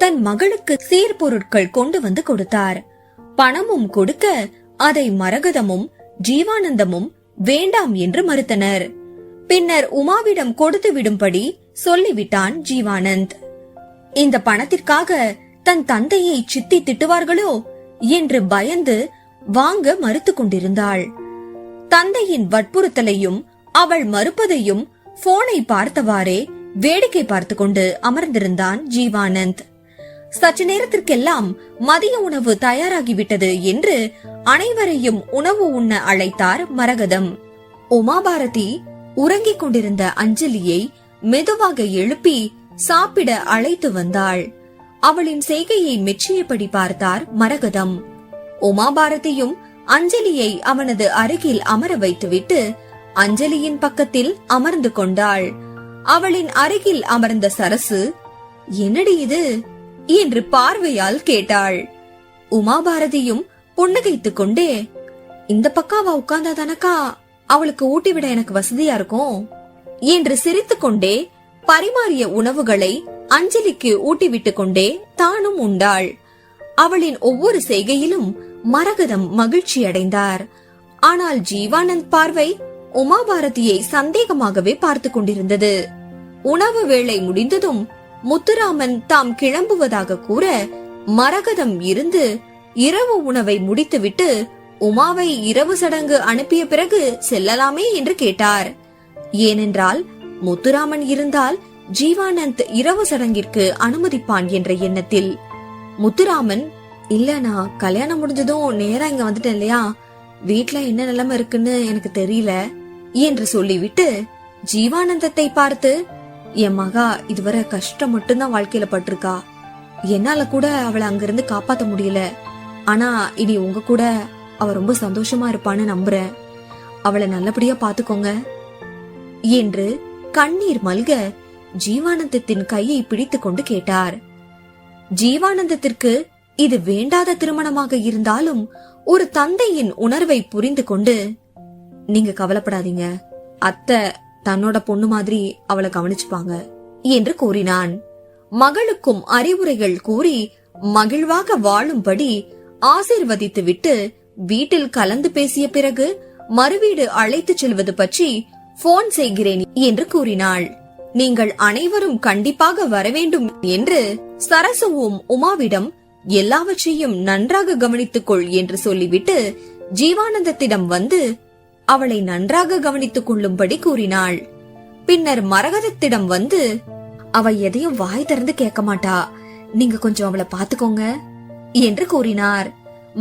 தன் மகளுக்கு சீர்பொருட்கள் கொண்டு வந்து கொடுத்தார். பணமும் கொடுக்க அதை மரகதமும் ஜீவானந்தமும் வேண்டாம் என்று மறுத்தனர். பின்னர் உமாவிடம் கொடுத்து விடும்படி சொல்லிவிட்டான் ஜீவானந்த். இந்த பணத்திற்காக தன் தந்தையை சித்தி திட்டுவார்களோ என்று பயந்து வாங்க மறுத்து கொண்டிருந்தாள். தந்தையின் வற்புறுத்தலையும் அவள் மறுப்பதையும் போனை பார்த்தவாறே வேடிக்கை பார்த்து கொண்டு அமர்ந்திருந்தான் ஜீவானந்த். சற்று நேரத்திற்கெல்லாம் மதிய உணவு தயாராகிவிட்டது என்று அனைவரையும் உணவு உண்ண அழைத்தார் மரகதம். உமாபாரதி உறங்கிக் கொண்டிருந்த அஞ்சலியை மெதுவாக எழுப்பி சாப்பிட அழைத்து வந்தாள். அவளின் செய்கையை மெச்சியபடி பார்த்தார் மரகதம். உமாபாரதியும் அஞ்சலியை அவனது அருகில் அமர வைத்துவிட்டு அஞ்சலியின் பக்கத்தில் அமர்ந்து கொண்டாள். அவளின் அருகில் அமர்ந்த சரசு என்னடி இது? என்று பார்வையால் கேட்டாள். உமாபாரதியும் புன்னகைத்துக் கொண்டே இந்த பக்காவா உட்கார்ந்தா தானக்கா அவளுக்கு ஊட்டி விட எனக்கு வசதியா இருக்கும்? என்று சிரித்துக் கொண்டே பரிமாறிய உணவுகளை அஞ்சலிக்கு ஊட்டிவிட்டுக் கொண்டே தானும் உண்டாள். அவளின் ஒவ்வொரு செய்கையிலும் மரகதம் மகிழ்ச்சி அடைந்தார். ஆனால் ஜீவானந்த் பார்வை உமாபாரதியை சந்தேகமாகவே பார்த்து கொண்டிருந்தது. உணவு வேளை முடிந்ததும் முத்துராமன் தாம் கிளம்புவதாக கூற மரகதம் இருந்து இரவு உணவை முடித்துவிட்டு உமாவை இரவு சடங்கு அனுப்பிய பிறகு செல்லலாமே என்று கேட்டார். ஏனென்றால் முத்துராமன் இருந்தால் ஜீவானந்த் இரவு சடங்கிற்கு அனுமதிப்பான் என்ற எண்ணத்தில். முத்துராமன் இல்ல நான் கல்யாணம் முடிஞ்சதும் நேரா இங்க வந்துட்டேன் இல்லையா? வீட்ல என்ன நிலைமை இருக்குன்னு எனக்கு தெரியல என்று சொல்லிவிட்டு ஜீவானந்தத்தை பார்த்து என் மகா இதுவரை கஷ்டம் மட்டும்தான் வாழ்க்கையில பட்டிருக்கா. என்னால கூட அவளை அங்கிருந்து காப்பாத்த முடியல. ஆனா இனி உங்க கூட அவ ரொம்ப சந்தோஷமா இருப்பான்னு நம்புறேன். அவளை நல்லபடியா பாத்துக்கோங்க. என்று கண்ணீர் மல்க ஜீவானந்தத்தின் கையை பிடித்து கொண்டு கேட்டார். ஜீவானந்தத்திற்கு இது வேண்டாத திருமணமாக இருந்தாலும் ஒரு தந்தையின் உணர்வை புரிந்து கொண்டு நீங்க கவலைப்படாதீங்க. அத்தை தன்னோட பொண்ணு மாதிரி அவளை கவனிச்சுப்பாங்க என்று கூறினான். மகளுக்கும் அறிவுரைகள் கூறி மகிழ்வாக வாழும்படி ஆசீர்வதித்து விட்டு வீட்டில் கலந்து பேசிய பிறகு மறுவீடு அழைத்துச் செல்வது பற்றி போன் செய்கிறேன் என்று கூறினாள். நீங்கள் அனைவரும் கண்டிப்பாக வரவேண்டும் என்று சரசுவும் உமாவிடம் எல்லாவற்றையும் நன்றாக கவனித்துக்கொள் என்று சொல்லிவிட்டு ஜீவானந்தத்திடம் வந்து அவளை நன்றாக கவனித்துக் கொள்ளும்படி கூறினாள். பின்னர் மரகதத்திடம் வந்து அவ எதையும் வாய் திறந்து கேட்க மாட்டா. நீங்க கொஞ்சம் அவளை பாத்துக்கோங்க என்று கூறினார்.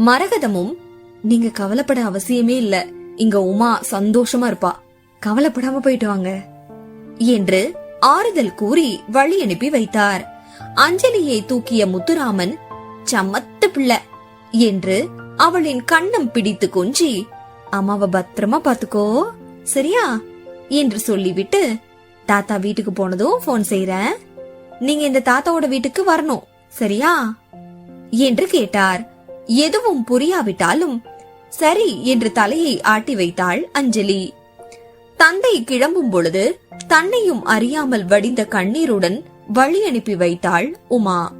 மரகதமும் நீங்க கவலைப்பட அவசியமே இல்ல. இங்க உமா சந்தோஷமா இருப்பா. கவலைப்படாம போயிட்டு வாங்க என்று ஆறுதல் கூறி வழி அனுப்பி வைத்தார். அஞ்சலியை தூக்கிய முத்துராமன் சமத்து பிள்ளை என்று அவளின் கண்ணம் பிடித்து கொஞ்சி அம்மாவை பத்திரமா பாத்துக்கோ. சரியா? என்று சொல்லிவிட்டு தாத்தா வீட்டுக்கு போனதும் போன் செய்யறேன் நீங்க இந்த தாத்தாவோட வீட்டுக்கு வரணும் சரியா? என்று கேட்டார். எதுவும் புரியாவிட்டாலும் சரி என்று தலையை ஆட்டி வைத்தாள் அஞ்சலி. தந்தை கிளம்பும் பொழுது தன்னையும் அறியாமல் வடிந்த கண்ணீருடன் வழி அனுப்பி வைத்தாள் உமா.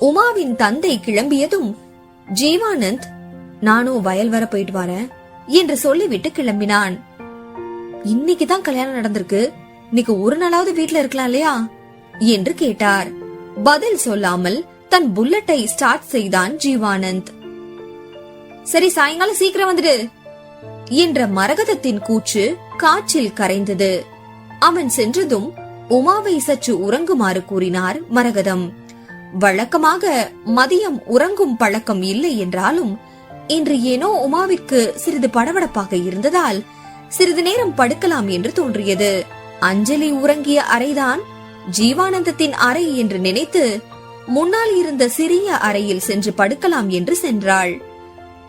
உமாவின் தந்தை கிளம்பியதும் ஜீவானந்த் நானும் வயல் வர போயிட்டு வரேன். என்று சொல்லிவிட்டு கிளம்பினான். இன்னைக்கு தான் கல்யாணம் நடந்திருக்கு. இன்னைக்கு ஒரு நாளாவது வீட்ல இருக்கலாம் இல்லையா? என்று கேட்டார். பதில் சொல்லாமல் தன் புல்லட்டை ஸ்டார்ட் செய்தான் ஜீவானந்த். சரி சாயங்காலம் சீக்கிரம் வந்துடு என்ற மரகதத்தின் கூற்று காற்றில் கரைந்தது. அவன் சென்றதும் உமாவை சற்று உறங்குமாறு கூறினார் மரகதம். வழக்கமாக மதியம் உறங்கும் பழக்கம் இல்லை என்றாலும் இன்று ஏனோ உமாவிற்கு சிறிது படபடப்பாக இருந்ததால் சிறிது நேரம் படுக்கலாம் என்று தோன்றியது. அஞ்சலி உறங்கிய அறைதான் ஜீவானந்தத்தின் அறை என்று நினைத்து முன்னால் இருந்த சிறிய அறையில் சென்று படுக்கலாம் என்று சென்றாள்.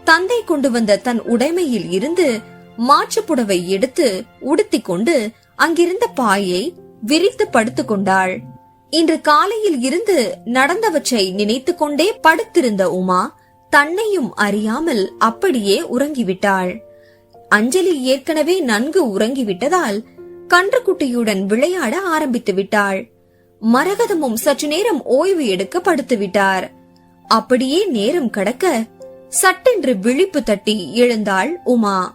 தந்தை கொண்டு வந்த தன் உடைமையில் இருந்து மாற்றுப் புடவை எடுத்து உடுத்திக் கொண்டு அங்கிருந்த பாயை விரித்து படுத்துக் கொண்டாள். இன்று காலையில் இருந்து நடந்தவற்றை நினைத்துக் கொண்டே படுத்திருந்த உமா தன்னையும் அறியாமல் அப்படியே உறங்கிவிட்டாள். அஞ்சலி ஏற்கனவே நன்கு உறங்கிவிட்டதால் கன்றுக்குட்டியுடன் விளையாட ஆரம்பித்து விட்டாள். மரகதமும் சற்று நேரம் ஓய்வு எடுக்க படுத்து விட்டார். அப்படியே நேரம் கடக்க சட்டென்று விழிப்பு தட்டி எழுந்தாள் உமா.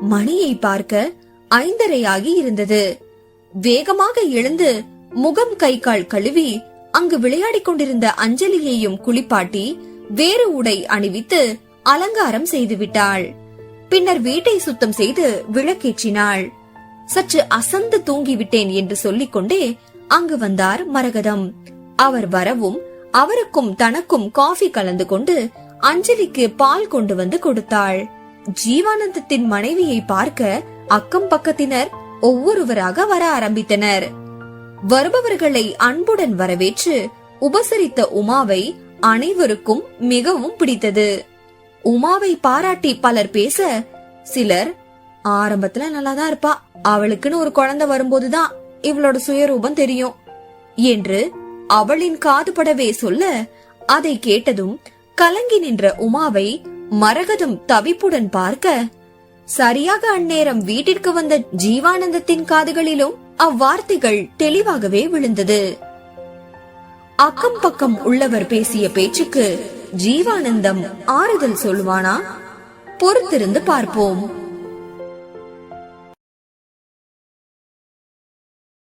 மணியை பார்க்க ஐந்தரையாகி இருந்தது. வேகமாக எழுந்து முகம் கை கால் கழுவி அங்கு விளையாடிக் கொண்டிருந்த அஞ்சலியையும் குளிப்பாட்டி வேறு உடை அணிவித்து அலங்காரம் செய்துவிட்டாள். பின்னர் வீட்டை சுத்தம் செய்து விளக்கேற்றினாள். சற்று அசந்து தூங்கிவிட்டேன் என்று சொல்லிக் கொண்டே அங்கு வந்தார் மரகதம். அவர் வரவும் அவருக்கும் தனக்கும் காஃபி கலந்து கொண்டு அஞ்சலிக்கு பால் கொண்டு வந்து கொடுத்தாள். ஜீவானந்தத்தின் மனைவியை பார்க்க அக்கம் பக்கத்தினர் ஒவ்வொருவராக வர ஆரம்பித்தனர். வருபவர்களை அன்புடன் வரவேற்று உபசரித்த உமாவை அனைவருக்கும் மிகவும் பிடித்தது. உமாவை பாராட்டி பலர் பேச சிலர் ஆரம்பத்துல நல்லாதான் இருப்பா. அவளுக்குன்னு ஒரு குழந்தை வரும்போதுதான் இவளோட சுயரூபம் தெரியும். என்று அவளின் காதுபடவே சொல்ல அதை கேட்டதும் கலங்கி நின்ற உமாவை மரகதம் தவிப்புடன் பார்க்க சரியாக அந்நேரம் வீட்டிற்கு வந்த ஜீவானந்தத்தின் காதுகளிலும் அவ்வார்த்தைகள் தெளிவாகவே விழுந்தது. அக்கம் பக்கம் உள்ளவர் பேசிய பேச்சுக்கு ஜீவானந்தம் ஆறுதல் சொல்வானா பொறுத்திருந்து பார்ப்போம்.